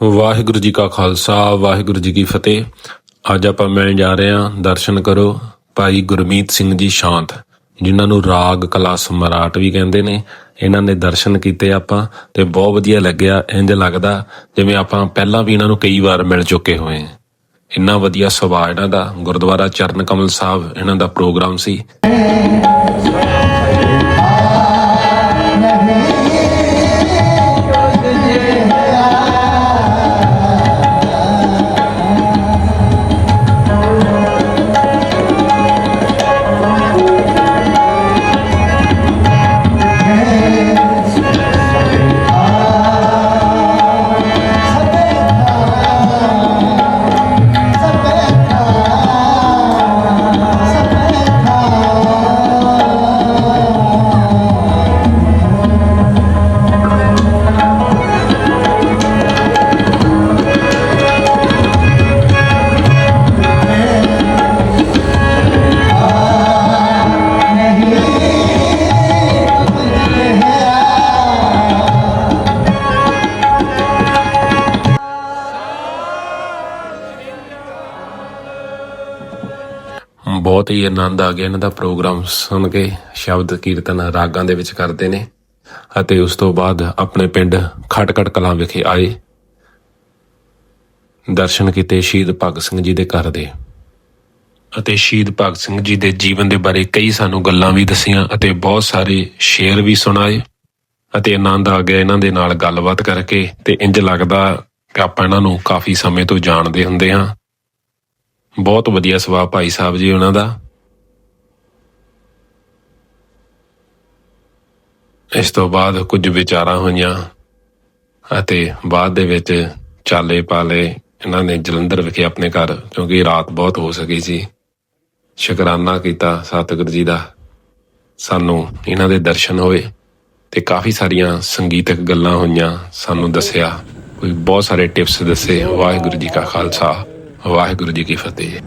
ਵਾਹਿਗੁਰੂ ਜੀ ਕਾ ਖਾਲਸਾ, ਵਾਹਿਗੁਰੂ ਜੀ ਕੀ ਫਤਿਹ। ਅੱਜ ਆਪਾਂ ਮਿਲਣ ਜਾ ਰਹੇ ਹਾਂ, ਦਰਸ਼ਨ ਕਰੋ, ਭਾਈ ਗੁਰਮੀਤ ਸਿੰਘ ਜੀ ਸ਼ਾਂਤ, ਜਿਨ੍ਹਾਂ ਨੂੰ ਰਾਗ ਕਲਾ ਸਮਰਾਟ ਵੀ ਕਹਿੰਦੇ ਨੇ। ਇਹਨਾਂ ਨੇ ਦਰਸ਼ਨ ਕੀਤੇ ਆਪਾਂ ਤੇ ਬਹੁਤ ਵਧੀਆ ਲੱਗਿਆ ਇੰਜ ਲੱਗਦਾ ਜਿਵੇਂ ਆਪਾਂ ਪਹਿਲਾਂ ਵੀ ਇਹਨਾਂ ਨੂੰ ਕਈ ਵਾਰ ਮਿਲ ਚੁੱਕੇ ਹੋਏ ਹਾਂ। ਇੰਨਾ ਵਧੀਆ ਸੁਭਾਅ ਇਹਨਾਂ ਦਾ, ਗੁਰਦੁਆਰਾ ਚਰਨ ਕਮਲ ਸਾਹਿਬ ਇਹਨਾਂ ਦਾ ਪ੍ਰੋਗਰਾਮ ਸੀ। ਬਹੁਤ ਹੀ ਆਨੰਦ ਆ ਗਿਆ। ਇਹਨਾਂ ਦਾ ਪ੍ਰੋਗਰਾਮ ਸੁਣ ਕੇ ਸ਼ਬਦ ਕੀਰਤਨ ਰਾਗਾਂ ਦੇ ਵਿੱਚ ਕਰਦੇ ਨੇ ਅਤੇ ਉਸ ਤੋਂ ਬਾਅਦ ਆਪਣੇ ਪਿੰਡ ਖਟਕਟ ਕਲਾਂ ਵਿਖੇ ਆਏ। ਦਰਸ਼ਨ ਕੀਤੇ ਸ਼ਹੀਦ ਭਗਤ ਸਿੰਘ ਜੀ ਦੇ ਘਰ ਦੇ। ਅਤੇ ਸ਼ਹੀਦ ਭਗਤ ਸਿੰਘ ਜੀ ਦੇ ਜੀਵਨ ਦੇ ਬਾਰੇ ਕਈ ਸਾਨੂੰ ਗੱਲਾਂ ਵੀ ਦਸੀਆਂ ਅਤੇ ਬਹੁਤ ਸਾਰੇ ਸ਼ੇਅਰ ਵੀ ਸੁਣਾਏ। ਅਤੇ ਆਨੰਦ ਆ ਗਿਆ ਇਹਨਾਂ ਦੇ ਨਾਲ ਗੱਲਬਾਤ ਕਰਕੇ ਤੇ ਇੰਜ ਲੱਗਦਾ ਕਿ ਆਪਾਂ ਇਹਨਾਂ ਨੂੰ ਕਾਫੀ ਸਮੇਂ ਤੋਂ ਜਾਣਦੇ ਹੁੰਦੇ ਹਾਂ। ਬਹੁਤ ਵਧੀਆ ਸੁਭਾਅ ਭਾਈ ਸਾਹਿਬ ਜੀ ਉਹਨਾਂ ਦਾ। ਇਸ ਤੋਂ ਬਾਅਦ ਕੁਝ ਵਿਚਾਰਾਂ ਹੋਈਆਂ ਅਤੇ ਬਾਅਦ ਦੇ ਵਿੱਚ ਚਾਲੇ ਪਾਲੇ ਇਹਨਾਂ ਨੇ ਜਲੰਧਰ ਵਿਖੇ ਆਪਣੇ ਘਰ, ਕਿਉਂਕਿ ਰਾਤ ਬਹੁਤ ਹੋ ਸਕੀ ਸੀ। ਸ਼ੁਕਰਾਨਾ ਕੀਤਾ ਸਤਿਗੁਰੂ ਜੀ ਦਾ। ਸਾਨੂੰ ਇਹਨਾਂ ਦੇ ਦਰਸ਼ਨ ਹੋਏ ਤੇ ਕਾਫੀ ਸਾਰੀਆਂ ਸੰਗੀਤਕ ਗੱਲਾਂ ਹੋਈਆਂ, ਸਾਨੂੰ ਦੱਸਿਆ। ਕੋਈ ਬਹੁਤ ਸਾਰੇ ਟਿਪਸ ਦੱਸੇ। ਵਾਹਿਗੁਰੂ ਜੀ ਕਾ ਖਾਲਸਾ। ਵਾਹਿਗੁਰੂ ਜੀ ਕੀ ਫਤਿਹ।